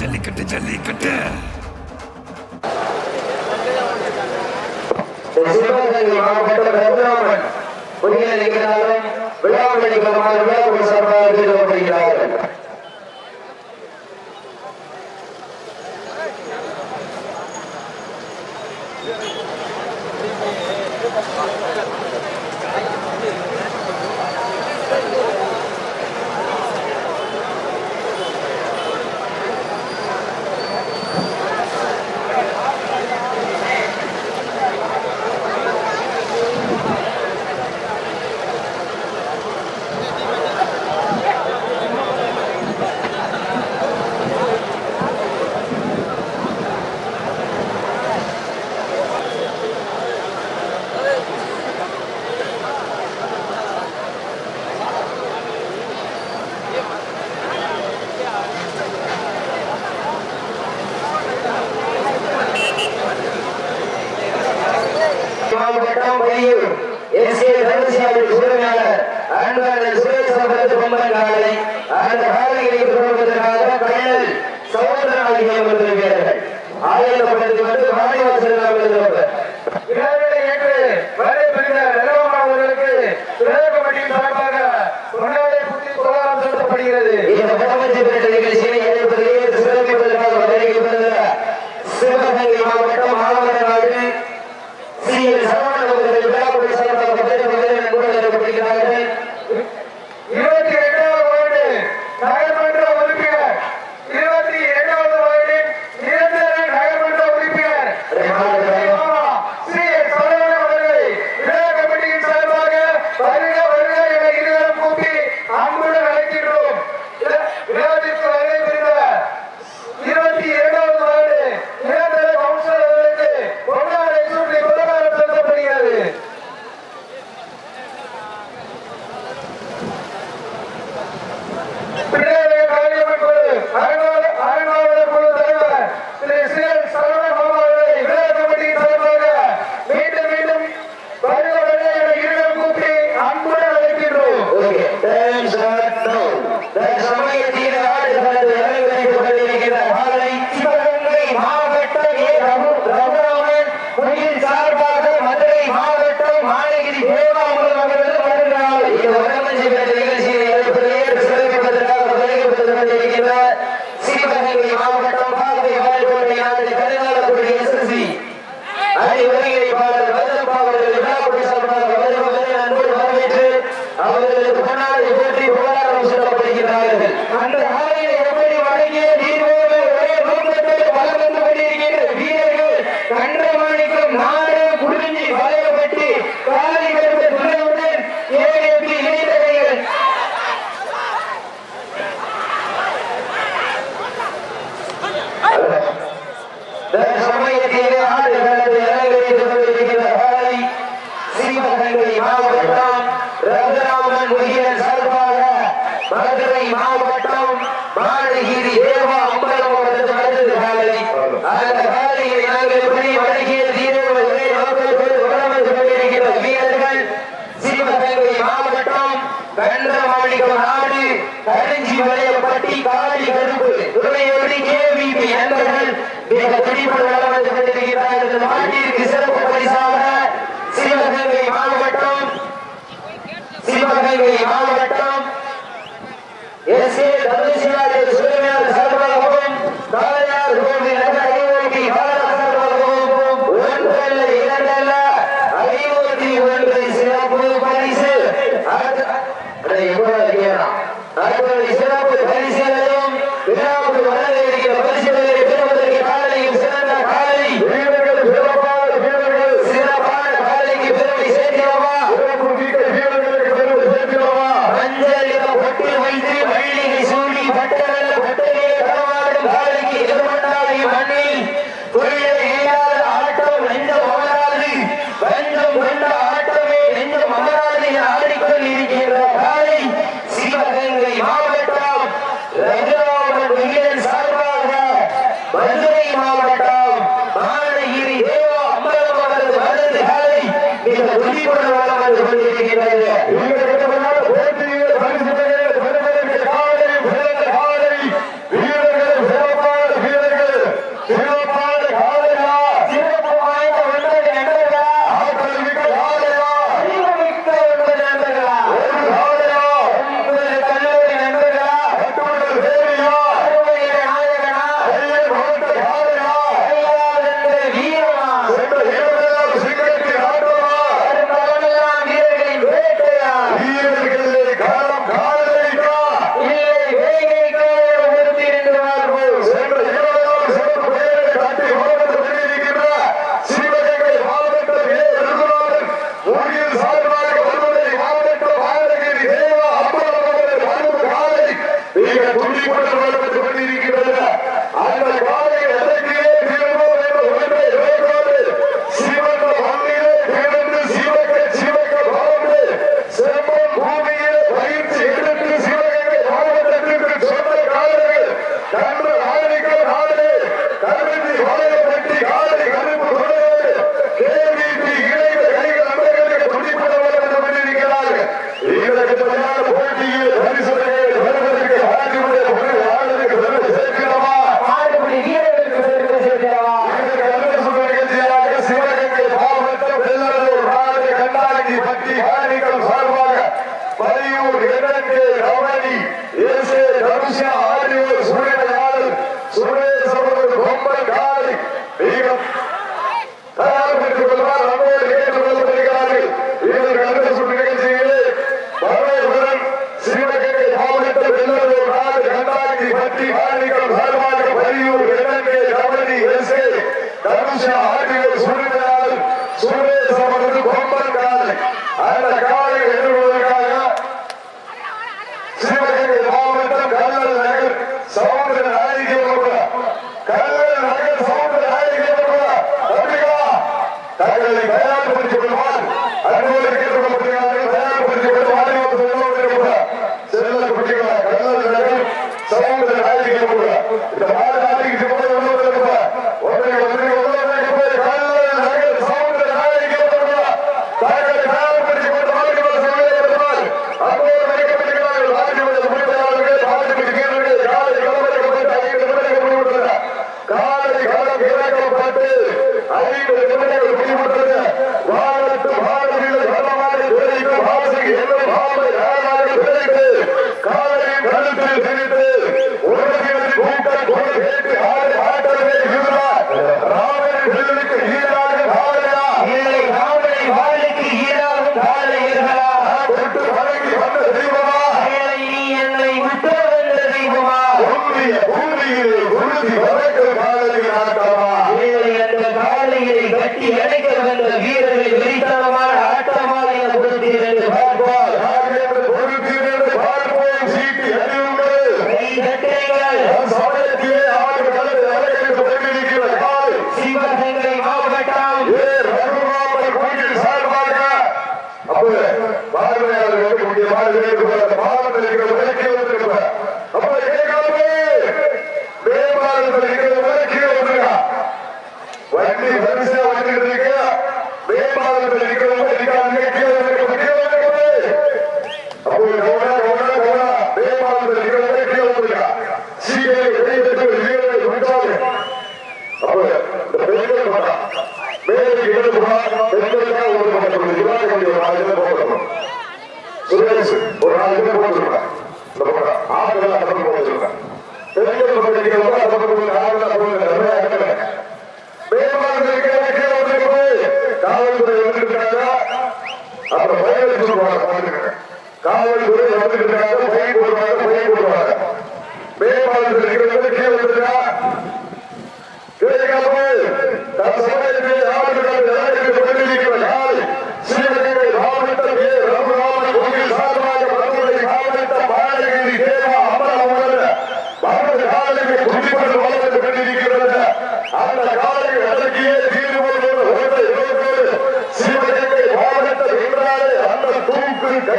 ஜல்லிக்கட்டு ஜல்லிக்கட்டு. சிவகங்கை மாவட்டம் ரத்னாவன் புதிய நிகழ்ச்சியாளர் விழாவளிக்கு விழாவுக்கு சார்பாக ஈடுபடுகிறார்கள் கொண்டிருக்கிற சிறுவகை மாவட்டம் மாதவன் உயிரியர் சார்பாக மதுரை மாவட்டம் மாநகிரி தேவா அம்பலம் அவரது நடந்தது காலை. அந்த காலையில் நாங்கள் எப்படி வடகிய தீரவர்களை நோக்கத்தோடு உணவு கொண்டிருக்கிறோம் வீரர்கள் சிவகங்கை மாவட்டம் கண்டமாளிகம் நாடு கருஞ்சி வளையப்பட்டி காலி கருப்பு துணையோடு கேவிபி நண்பர்கள் மிக துடிப்பு நடந்து கொண்டிருக்கிறார்கள். சிறப்பு பரிசாக சிவகங்கை மாவட்டம் எஸ் ஏ தனுஷி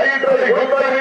தூக்கு கயிற்றை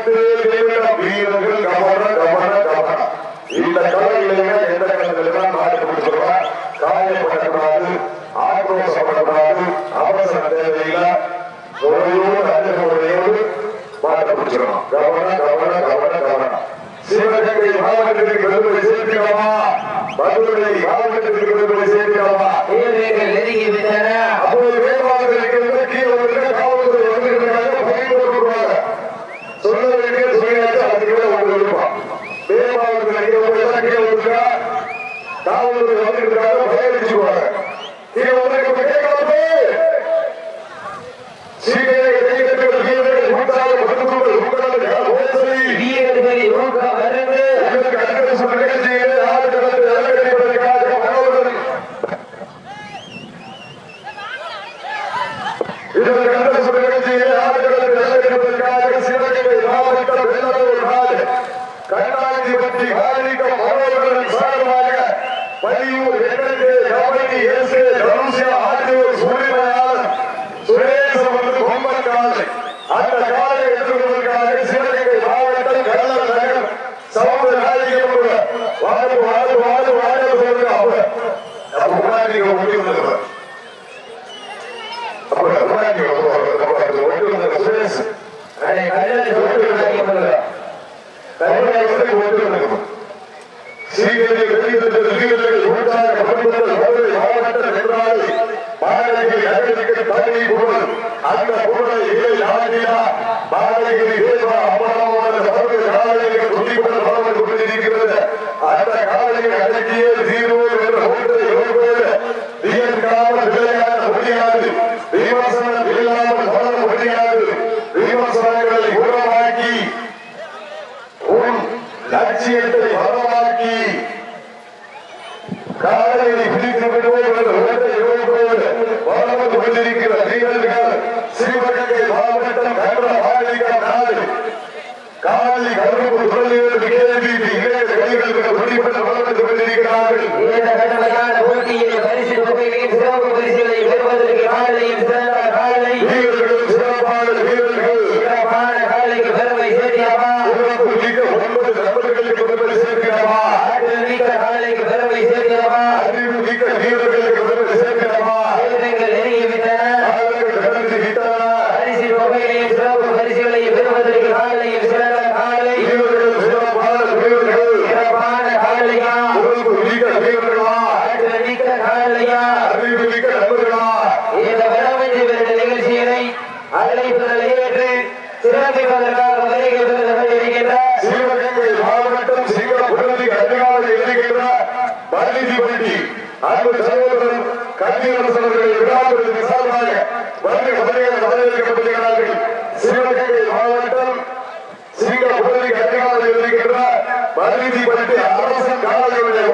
அனைத்து இறைவன வீரர்கள் கவன கவன கவன இந்த கவலையிலேயே எந்த கட்டத்திலும் நாட்டுப்படுத்துகிறோம் காயப்படக்கூடாது ஆக்ரோஷப்படக்கூடாது அவசர தேவையில முறையோடு அதிகமுறையோடு மாற்றப்படுத்திக்கிறோம் கவன கவன கவன கவன சிவகங்கை மாவட்டத்திற்கு விடுதலை சேர்க்கிறோமா மதுரை மாவட்டத்திற்கு விடுதலை சேர்க்கிறோமா நெருங்கி விட்டன அப்போது வேறுபாடுகள் இருக்கிறது கீழே வச்சிருக்கிறாங்க செயல் அடிச்சுக்குவாங்க நீங்க வந்து போராட்டிகளை ஒட்டி வந்திருக்கிறார் போராட்டிகளை ஒட்டி வந்திருக்கிற சுரேஷ். கல்யாணத்தை ஒட்டி வந்திருக்கிறார் கல்யாணத்தை ஒட்டி வந்திருக்கிறோம் சீக்கிரம் வெளியிட்டு சீக்கிரம் உண்டாக கபடித்தல் கோவை மாவட்ட நிர்வாகி பாரதிகிரி நகரத்துக்கு பதவி பொருள் அந்த பொருளை இல்லை ஆண்டியா பாரதிகிரி தேவா அமராவோட சபை காலையில் துண்டிப்பட்ட பலம் அடக்கிய தீர்வு என்ற ஓட்டை இதயத்தை பலமாக்கி காலையை பிடித்து விடுவோம் உலகத்தை இழப்போடு வளர்ந்து கொண்டிருக்கிற வீரர்கள் சிறுவகை மாவட்டம் காலை காலை கருப்பு தொழில்களுக்கு கேள்வி இரண்டு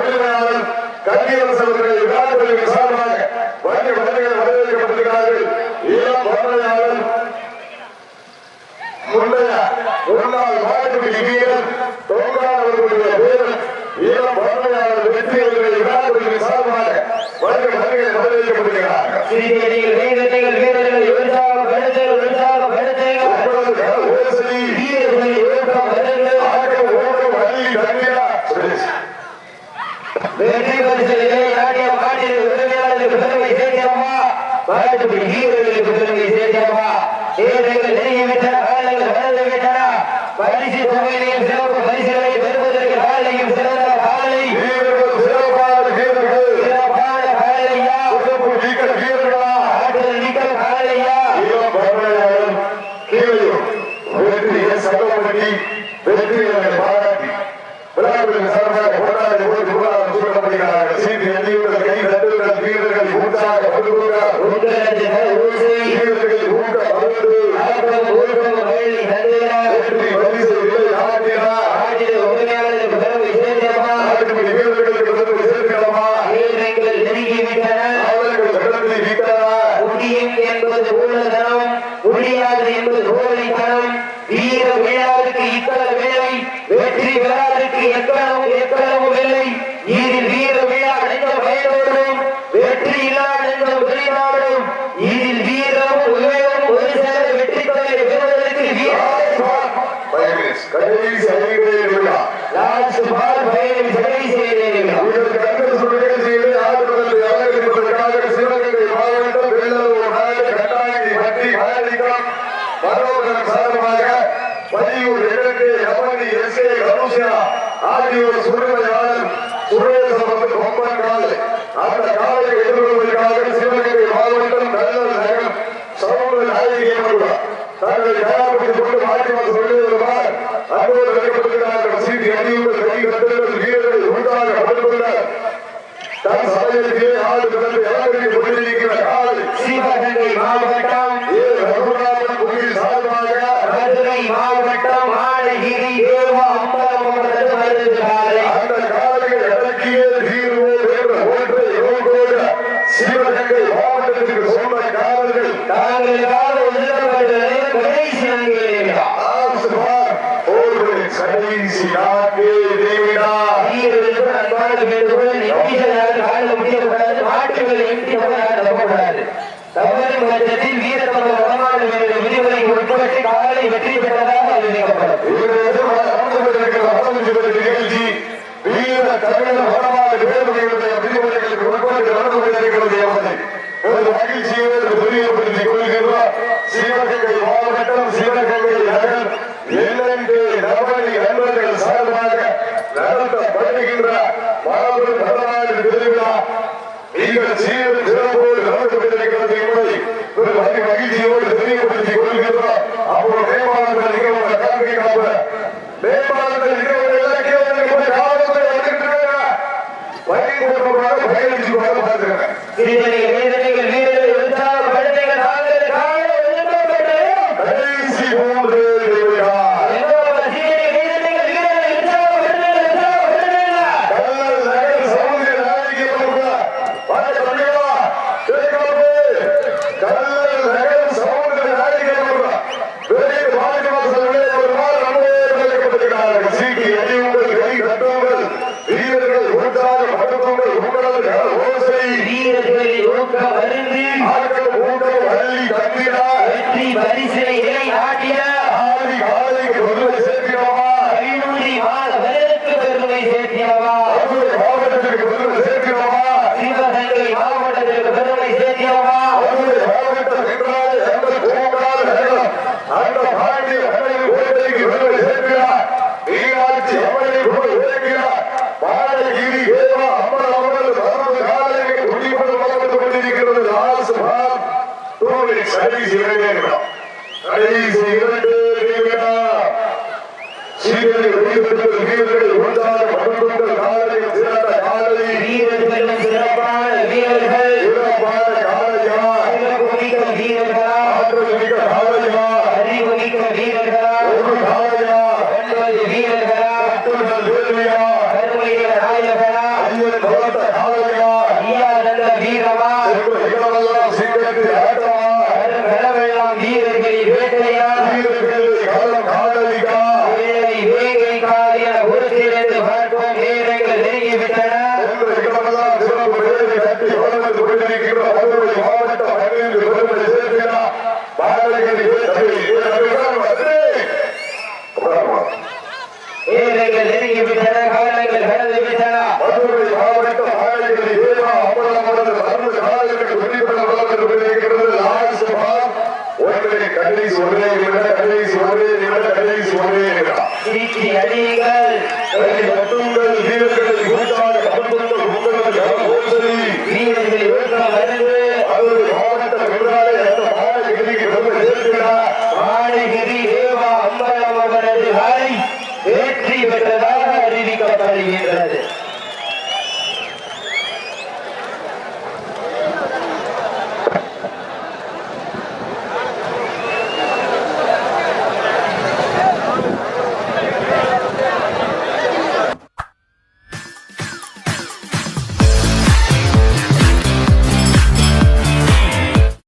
உதவியாளர் கட்டியரசு அவர்களை விழாக்களுக்கு சார்பாக வங்கி வசதிகள் வரவேற்கப்பட்டிருக்கிறார்கள். இளம் பார்வையாளர் முந்தைய முன்னாள் மாவட்ட வீரர் தொங்கால் அவர்களுடைய பேரன் இளம் பார்வையாளர் வீரர்கள் வீரர்கள் பாராட்டுப்படி வீரர்களுக்கு பெருமை சேர்க்கிறவா வீரர்கள் நெருங்கி விட்டன காலங்கள் வளர்ந்து விட்டன பரிசு தொகையிலையும் சிறப்பு பரிசுகளை பெறுவதற்கு காலையும் சிறந்த காலை சிறப்பான வீரர்கள் பால் பயிரை சரி செய்தீர்கள் சோதனை உட்பட்டு காலை வெற்றி பெற்றதாக அறிவிக்கப்படும் நிமிடம் சிரிச்சி அடியுங்கள் கை